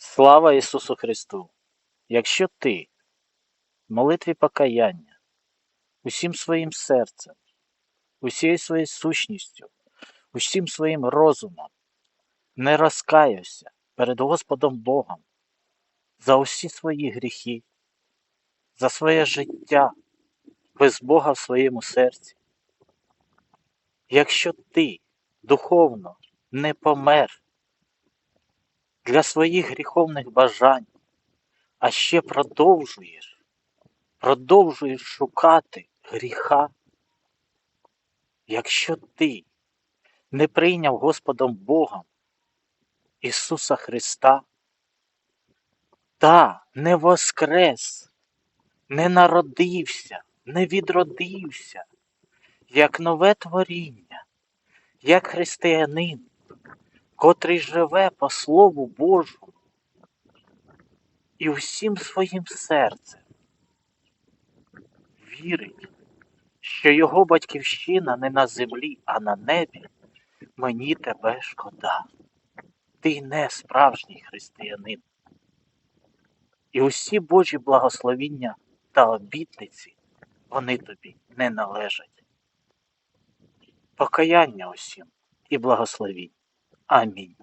Слава Ісусу Христу! Якщо ти в молитві покаяння усім своїм серцем, усією своєю сущністю, усім своїм розумом не розкаявся перед Господом Богом за усі свої гріхи, за своє життя без Бога в своєму серці, якщо ти духовно не помер для своїх гріховних бажань, а ще продовжуєш, продовжуєш шукати гріха, якщо ти не прийняв Господом Богом Ісуса Христа та не воскрес, не народився, не відродився, як нове творіння, як християнин, котрий живе по Слову Божому і всім своїм серцем вірить, що його батьківщина не на землі, а на небі, мені тебе шкода. Ти не справжній християнин. І усі Божі благословіння та обітниці вони тобі не належать. Покаяння усім і I mean